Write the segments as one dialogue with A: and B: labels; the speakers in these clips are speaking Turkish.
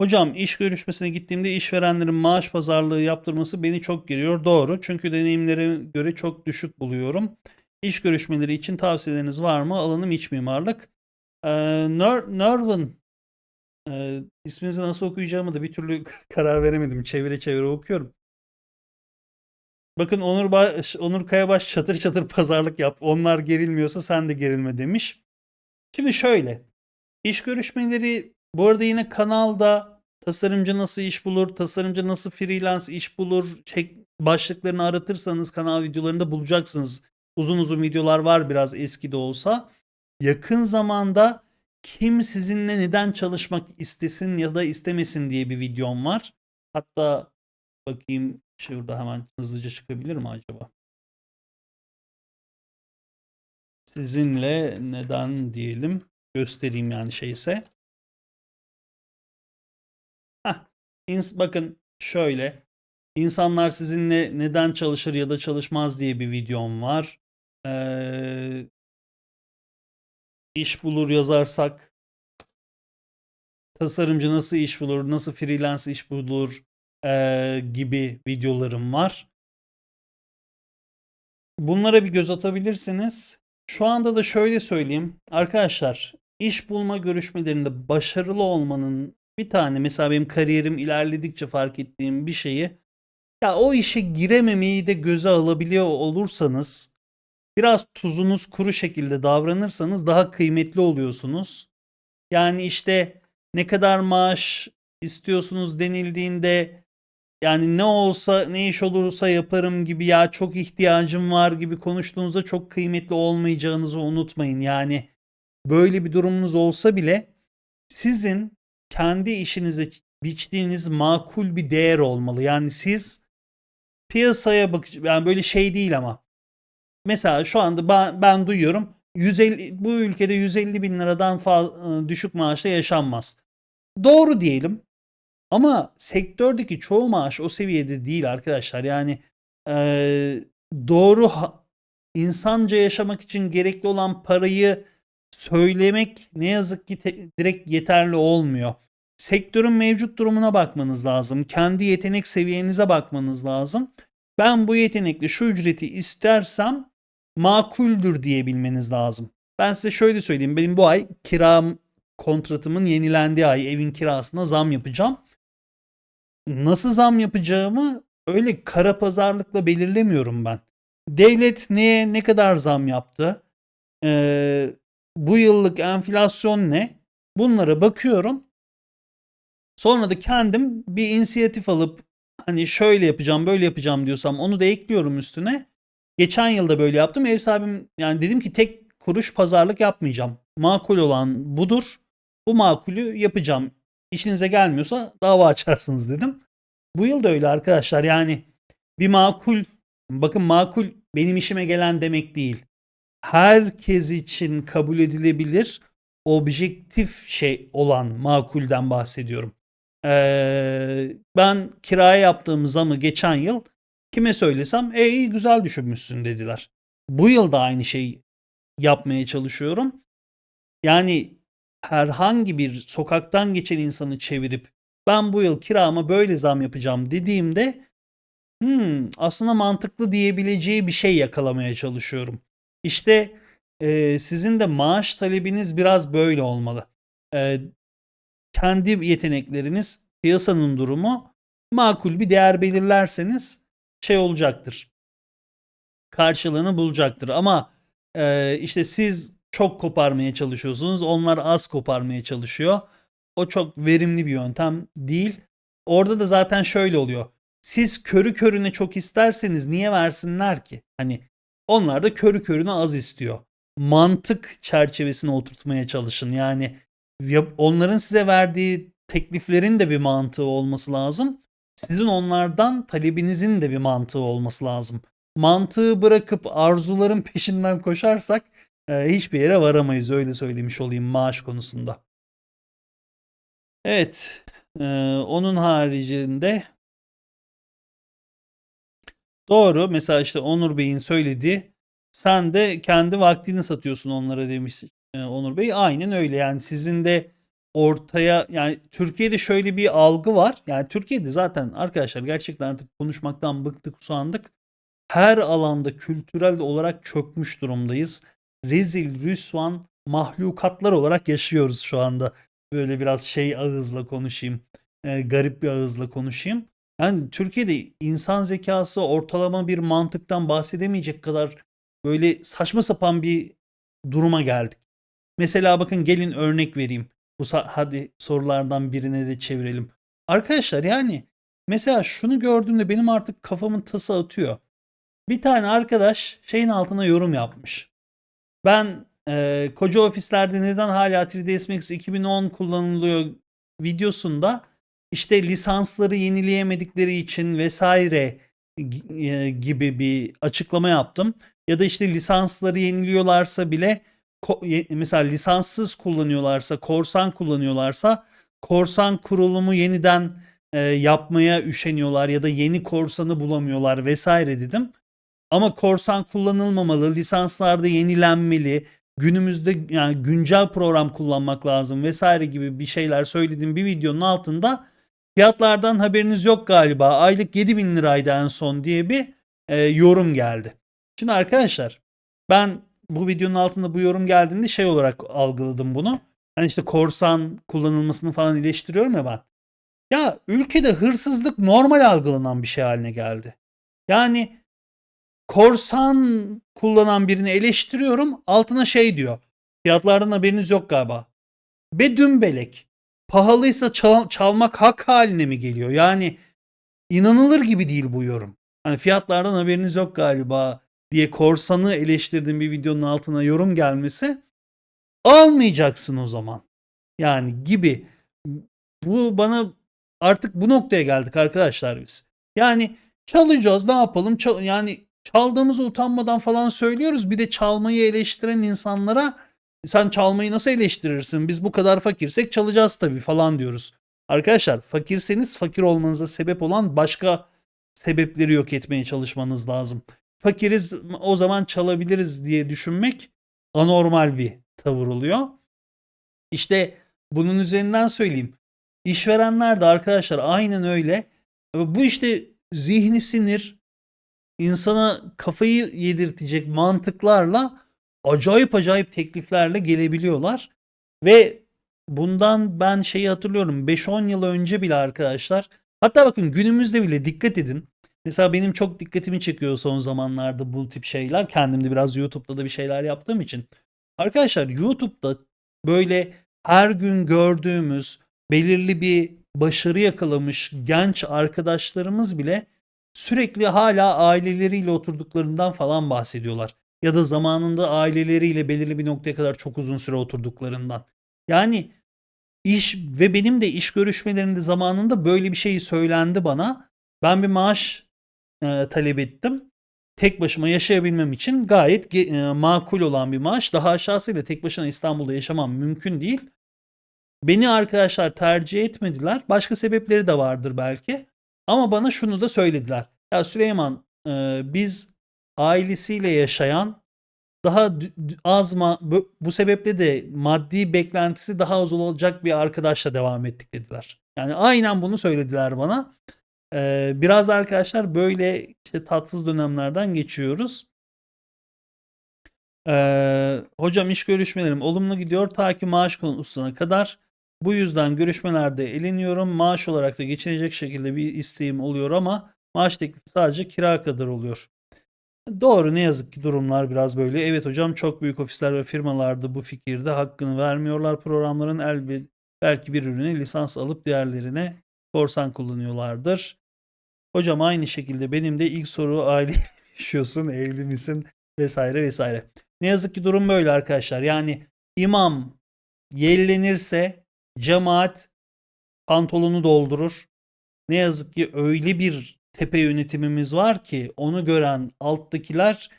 A: Hocam iş görüşmesine gittiğimde işverenlerin maaş pazarlığı yaptırması beni çok geriyor. Doğru. Çünkü deneyimlere göre çok düşük buluyorum. İş görüşmeleri için tavsiyeleriniz var mı? Alanım iç mimarlık. Ee, Ner- Nervin e, isminizi nasıl okuyacağımı da bir türlü karar veremedim. Çevire çevire okuyorum. Bakın Onur, Baş, Onur Kayabaş çatır çatır pazarlık yap. Onlar gerilmiyorsa sen de gerilme demiş. Şimdi şöyle. İş görüşmeleri bu arada yine kanalda tasarımcı nasıl iş bulur, tasarımcı nasıl freelance iş bulur çek, başlıklarını aratırsanız kanal videolarında bulacaksınız. Uzun uzun videolar var biraz eski de olsa. Yakın zamanda kim sizinle neden çalışmak istesin ya da istemesin diye bir videom var. Hatta bakayım şurada hemen hızlıca çıkabilir mi acaba? Sizinle neden diyelim göstereyim yani şeyse. İns- bakın şöyle. İnsanlar sizinle neden çalışır ya da çalışmaz diye bir videom var. Ee, iş bulur yazarsak tasarımcı nasıl iş bulur, nasıl freelance iş bulur ee, gibi videolarım var. Bunlara bir göz atabilirsiniz. Şu anda da şöyle söyleyeyim. Arkadaşlar iş bulma görüşmelerinde başarılı olmanın bir tane mesela benim kariyerim ilerledikçe fark ettiğim bir şeyi ya o işe girememeyi de göze alabiliyor olursanız biraz tuzunuz kuru şekilde davranırsanız daha kıymetli oluyorsunuz. Yani işte ne kadar maaş istiyorsunuz denildiğinde yani ne olsa ne iş olursa yaparım gibi ya çok ihtiyacım var gibi konuştuğunuzda çok kıymetli olmayacağınızı unutmayın. Yani böyle bir durumunuz olsa bile sizin kendi işinize biçtiğiniz makul bir değer olmalı. Yani siz piyasaya bak yani böyle şey değil ama mesela şu anda ben, ben duyuyorum 150 bu ülkede 150 bin liradan fa- düşük maaşla yaşanmaz. Doğru diyelim. Ama sektördeki çoğu maaş o seviyede değil arkadaşlar. Yani eee, doğru insanca yaşamak için gerekli olan parayı söylemek ne yazık ki direkt yeterli olmuyor. Sektörün mevcut durumuna bakmanız lazım. Kendi yetenek seviyenize bakmanız lazım. Ben bu yetenekle şu ücreti istersem makuldür diyebilmeniz lazım. Ben size şöyle söyleyeyim. Benim bu ay kiram kontratımın yenilendiği ay evin kirasına zam yapacağım. Nasıl zam yapacağımı öyle kara pazarlıkla belirlemiyorum ben. Devlet neye ne kadar zam yaptı? Ee, bu yıllık enflasyon ne? Bunlara bakıyorum. Sonra da kendim bir inisiyatif alıp hani şöyle yapacağım böyle yapacağım diyorsam onu da ekliyorum üstüne. Geçen yılda böyle yaptım. Ev sahibim yani dedim ki tek kuruş pazarlık yapmayacağım. Makul olan budur. Bu makulü yapacağım. İşinize gelmiyorsa dava açarsınız dedim. Bu yıl da öyle arkadaşlar. Yani bir makul bakın makul benim işime gelen demek değil. Herkes için kabul edilebilir objektif şey olan makulden bahsediyorum. Ee, ben kiraya yaptığım zamı geçen yıl kime söylesem e iyi güzel düşünmüşsün dediler. Bu yıl da aynı şeyi yapmaya çalışıyorum. Yani herhangi bir sokaktan geçen insanı çevirip ben bu yıl kirama böyle zam yapacağım dediğimde hmm, aslında mantıklı diyebileceği bir şey yakalamaya çalışıyorum. İşte e, sizin de maaş talebiniz biraz böyle olmalı. E, kendi yetenekleriniz, piyasanın durumu makul bir değer belirlerseniz şey olacaktır. Karşılığını bulacaktır. Ama e, işte siz çok koparmaya çalışıyorsunuz. Onlar az koparmaya çalışıyor. O çok verimli bir yöntem değil. Orada da zaten şöyle oluyor. Siz körü körüne çok isterseniz niye versinler ki? Hani onlar da körü körüne az istiyor. Mantık çerçevesine oturtmaya çalışın. Yani ya- onların size verdiği tekliflerin de bir mantığı olması lazım. Sizin onlardan talebinizin de bir mantığı olması lazım. Mantığı bırakıp arzuların peşinden koşarsak e, hiçbir yere varamayız öyle söylemiş olayım maaş konusunda. Evet, e, onun haricinde doğru. Mesela işte Onur Bey'in söylediği sen de kendi vaktini satıyorsun onlara demiş e, Onur Bey. Aynen öyle yani sizin de ortaya yani Türkiye'de şöyle bir algı var. Yani Türkiye'de zaten arkadaşlar gerçekten artık konuşmaktan bıktık usandık. Her alanda kültürel olarak çökmüş durumdayız. Rezil, rüsvan, mahlukatlar olarak yaşıyoruz şu anda. Böyle biraz şey ağızla konuşayım. e, garip bir ağızla konuşayım. Yani Türkiye'de insan zekası ortalama bir mantıktan bahsedemeyecek kadar böyle saçma sapan bir duruma geldik. Mesela bakın gelin örnek vereyim. Bu hadi sorulardan birine de çevirelim. Arkadaşlar yani mesela şunu gördüğümde benim artık kafamın tası atıyor. Bir tane arkadaş şeyin altına yorum yapmış. Ben e, koca ofislerde neden hala 3ds Max 2010 kullanılıyor videosunda işte lisansları yenileyemedikleri için vesaire e, gibi bir açıklama yaptım. Ya da işte lisansları yeniliyorlarsa bile mesela lisanssız kullanıyorlarsa, korsan kullanıyorlarsa korsan kurulumu yeniden e, yapmaya üşeniyorlar ya da yeni korsanı bulamıyorlar vesaire dedim. Ama korsan kullanılmamalı, lisanslarda yenilenmeli, günümüzde yani güncel program kullanmak lazım vesaire gibi bir şeyler söylediğim bir videonun altında fiyatlardan haberiniz yok galiba aylık 7000 liraydı en son diye bir e, yorum geldi. Şimdi arkadaşlar ben bu videonun altında bu yorum geldiğinde şey olarak algıladım bunu. Hani işte korsan kullanılmasını falan eleştiriyorum ya ben. Ya ülkede hırsızlık normal algılanan bir şey haline geldi. Yani korsan kullanan birini eleştiriyorum. Altına şey diyor. Fiyatlardan haberiniz yok galiba. Be dümbelek. Pahalıysa çal- çalmak hak haline mi geliyor? Yani inanılır gibi değil bu yorum. Hani fiyatlardan haberiniz yok galiba diye korsanı eleştirdiğim bir videonun altına yorum gelmesi almayacaksın o zaman. Yani gibi. Bu bana artık bu noktaya geldik arkadaşlar biz. Yani çalacağız ne yapalım? Çal- yani çaldığımızı utanmadan falan söylüyoruz. Bir de çalmayı eleştiren insanlara sen çalmayı nasıl eleştirirsin? Biz bu kadar fakirsek çalacağız tabii falan diyoruz. Arkadaşlar fakirseniz fakir olmanıza sebep olan başka sebepleri yok etmeye çalışmanız lazım. Fakiriz o zaman çalabiliriz diye düşünmek anormal bir tavır oluyor. İşte bunun üzerinden söyleyeyim. İşverenler de arkadaşlar aynen öyle. Bu işte zihni sinir, insana kafayı yedirtecek mantıklarla acayip acayip tekliflerle gelebiliyorlar. Ve bundan ben şeyi hatırlıyorum 5-10 yıl önce bile arkadaşlar hatta bakın günümüzde bile dikkat edin. Mesela benim çok dikkatimi çekiyor son zamanlarda bu tip şeyler. Kendim de biraz YouTube'da da bir şeyler yaptığım için. Arkadaşlar YouTube'da böyle her gün gördüğümüz belirli bir başarı yakalamış genç arkadaşlarımız bile sürekli hala aileleriyle oturduklarından falan bahsediyorlar. Ya da zamanında aileleriyle belirli bir noktaya kadar çok uzun süre oturduklarından. Yani iş ve benim de iş görüşmelerinde zamanında böyle bir şey söylendi bana. Ben bir maaş e, talep ettim. Tek başıma yaşayabilmem için gayet e, makul olan bir maaş. Daha aşağısıyla tek başına İstanbul'da yaşamam mümkün değil. Beni arkadaşlar tercih etmediler. Başka sebepleri de vardır belki. Ama bana şunu da söylediler. Ya Süleyman e, biz ailesiyle yaşayan daha az ma bu, bu sebeple de maddi beklentisi daha az olacak bir arkadaşla devam ettik dediler. Yani aynen bunu söylediler bana. Ee, biraz arkadaşlar böyle işte tatsız dönemlerden geçiyoruz. Ee, hocam iş görüşmelerim olumlu gidiyor ta ki maaş konusuna kadar. Bu yüzden görüşmelerde eleniyorum. Maaş olarak da geçinecek şekilde bir isteğim oluyor ama maaş teklifi sadece kira kadar oluyor. Doğru ne yazık ki durumlar biraz böyle. Evet hocam çok büyük ofisler ve firmalarda bu fikirde hakkını vermiyorlar. Programların elbet belki bir ürüne lisans alıp diğerlerine korsan kullanıyorlardır. Hocam aynı şekilde benim de ilk soru aile yaşıyorsun, evli misin vesaire vesaire. Ne yazık ki durum böyle arkadaşlar. Yani imam yellenirse cemaat pantolonu doldurur. Ne yazık ki öyle bir tepe yönetimimiz var ki onu gören alttakiler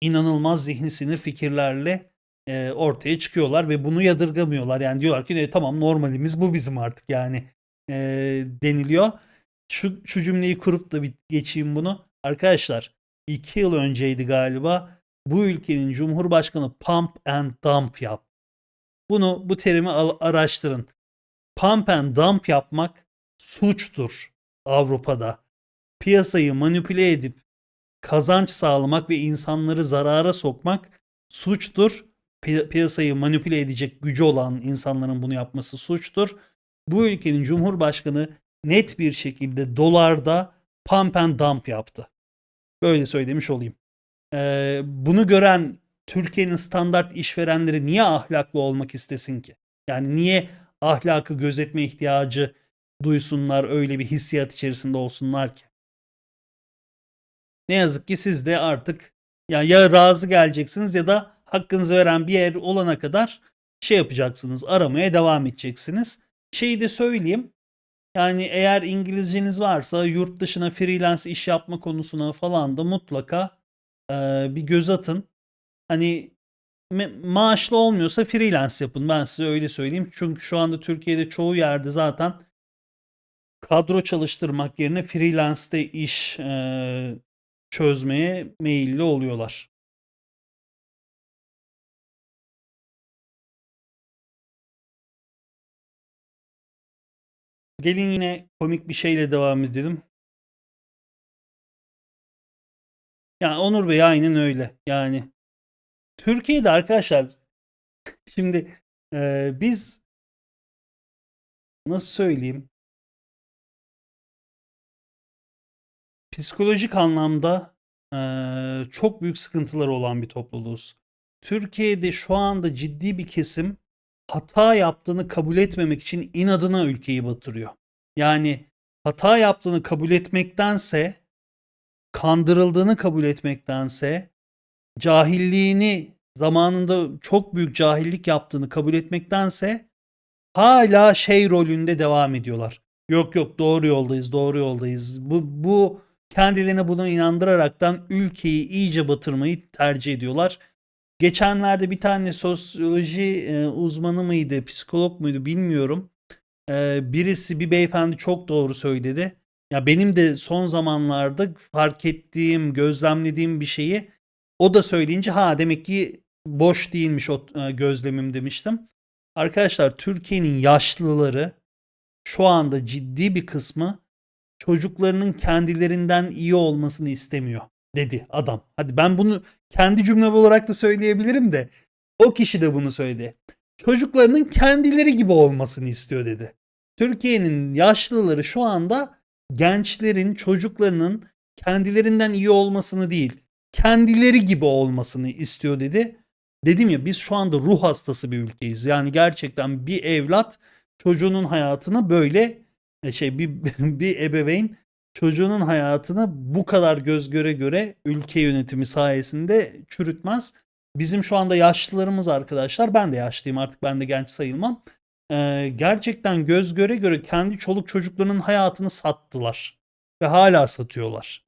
A: inanılmaz zihni sinir fikirlerle e, ortaya çıkıyorlar ve bunu yadırgamıyorlar. Yani diyorlar ki "E, tamam normalimiz bu bizim artık yani e, deniliyor. Şu, şu cümleyi kurup da bir geçeyim bunu. Arkadaşlar 2 yıl önceydi galiba bu ülkenin Cumhurbaşkanı pump and dump yaptı. Bunu bu terimi araştırın. Pump and dump yapmak suçtur Avrupa'da. Piyasayı manipüle edip kazanç sağlamak ve insanları zarara sokmak suçtur. Pi- piyasayı manipüle edecek gücü olan insanların bunu yapması suçtur. Bu ülkenin cumhurbaşkanı net bir şekilde dolarda pump and dump yaptı. Böyle söylemiş olayım. Ee, bunu gören Türkiye'nin standart işverenleri niye ahlaklı olmak istesin ki? Yani niye ahlakı gözetme ihtiyacı duysunlar, öyle bir hissiyat içerisinde olsunlar ki? Ne yazık ki siz de artık ya ya razı geleceksiniz ya da hakkınızı veren bir yer olana kadar şey yapacaksınız, aramaya devam edeceksiniz. Şeyi de söyleyeyim. Yani eğer İngilizceniz varsa yurt dışına freelance iş yapma konusuna falan da mutlaka e, bir göz atın. Hani maaşlı olmuyorsa freelance yapın. Ben size öyle söyleyeyim. Çünkü şu anda Türkiye'de çoğu yerde zaten kadro çalıştırmak yerine freelance'de iş e, çözmeye meyilli oluyorlar. Gelin yine komik bir şeyle devam edelim. Yani Onur Bey aynen öyle. Yani Türkiye'de arkadaşlar şimdi e, biz nasıl söyleyeyim psikolojik anlamda e, çok büyük sıkıntıları olan bir topluluğuz. Türkiye'de şu anda ciddi bir kesim hata yaptığını kabul etmemek için inadına ülkeyi batırıyor. Yani hata yaptığını kabul etmektense, kandırıldığını kabul etmektense, cahilliğini zamanında çok büyük cahillik yaptığını kabul etmektense hala şey rolünde devam ediyorlar. Yok yok doğru yoldayız, doğru yoldayız. Bu, bu kendilerine buna inandıraraktan ülkeyi iyice batırmayı tercih ediyorlar. Geçenlerde bir tane sosyoloji e, uzmanı mıydı, psikolog muydu bilmiyorum. E, birisi bir beyefendi çok doğru söyledi. Ya benim de son zamanlarda fark ettiğim, gözlemlediğim bir şeyi o da söyleyince ha demek ki boş değilmiş o e, gözlemim demiştim. Arkadaşlar Türkiye'nin yaşlıları şu anda ciddi bir kısmı çocuklarının kendilerinden iyi olmasını istemiyor dedi adam. Hadi ben bunu kendi cümlem olarak da söyleyebilirim de o kişi de bunu söyledi. Çocuklarının kendileri gibi olmasını istiyor dedi. Türkiye'nin yaşlıları şu anda gençlerin, çocuklarının kendilerinden iyi olmasını değil, kendileri gibi olmasını istiyor dedi. Dedim ya biz şu anda ruh hastası bir ülkeyiz. Yani gerçekten bir evlat çocuğunun hayatına böyle şey bir, bir ebeveyn çocuğunun hayatını bu kadar göz göre göre ülke yönetimi sayesinde çürütmez. Bizim şu anda yaşlılarımız arkadaşlar ben de yaşlıyım artık ben de genç sayılmam. Ee, gerçekten göz göre göre kendi çoluk çocuklarının hayatını sattılar ve hala satıyorlar.